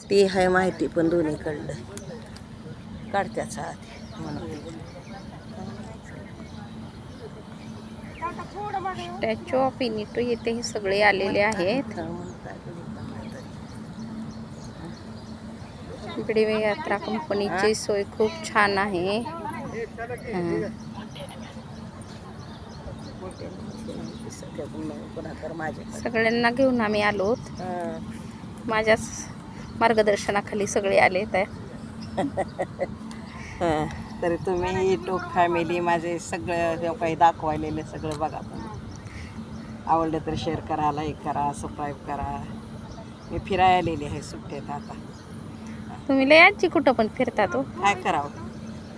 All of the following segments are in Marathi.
ती आहे माहिती पण दोन्हीकडलं काढत्याचा आधी म्हणून. स्टॅच्यू ऑफ युनिटी येथे हे सगळे आलेले आहेत. बिडवे यात्रा कंपनीची सोय खूप छान आहे. सगळ्यांना घेऊन आम्ही आलो हां. माझ्याच मार्गदर्शनाखाली सगळे आले तर हां. तर तुम्ही युट्यूब फॅमिली माझे सगळं जे काही दाखवायलेलं सगळं बघा पण आवडलं तर शेअर करा लाईक करा सबस्क्राईब करा. मी फिरायला आलेली आहे सुट्टीत आता. तुम्ही लय आजी कुठं पण फिरता तो. काय करावं?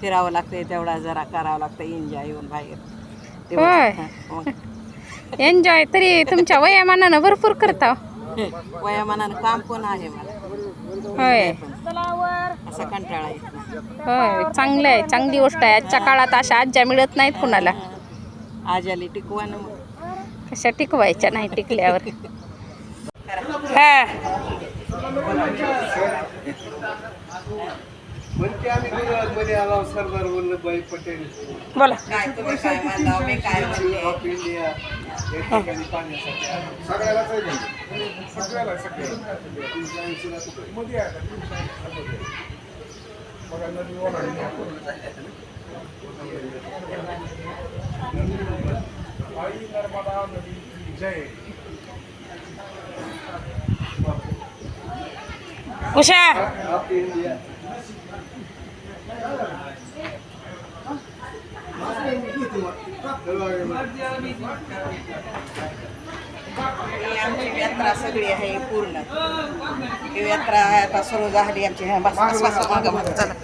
फिरावं लागतंय तेवढा जरा करावं लागतं एन्जॉय येऊन बाहेर. एन्जॉय तरी तुमच्या वयामानानं भरपूर करता. वयामानानं काम पण आहे मला. होय. असा कंटाळा येत. होय चांगलं आहे चांगली गोष्ट आहे. आजच्या काळात अशा आज्या मिळत नाहीत कुणाला. आज आली टिकवा ना मग. कशा टिकवायच्या नाही टिकल्यावर. हा. म्हणते आम्ही गुजरातमध्ये आलो सरदार वल्लभभाई पटेल बोला. काय तुम्ही काय म्हणता? मी काय म्हणले ऑफ इंडिया या ठिकाणी पाहण्यासाठी आलो. सगळ्यालाच आहे का? सगळ्याला सगळ्याला तीनशे ऐंशीला कुठे? मध्ये आहे का? तीनशे ऐंशीला मध्ये आहे. बघा, नदी ओलांडली आपण. आई नर्मदा नदी की जय उषा आमची यात्रा सगळी आहे पूर्ण. ही यात्रा आता सुरू झाली आमची हा, बस बस बस मागं चला.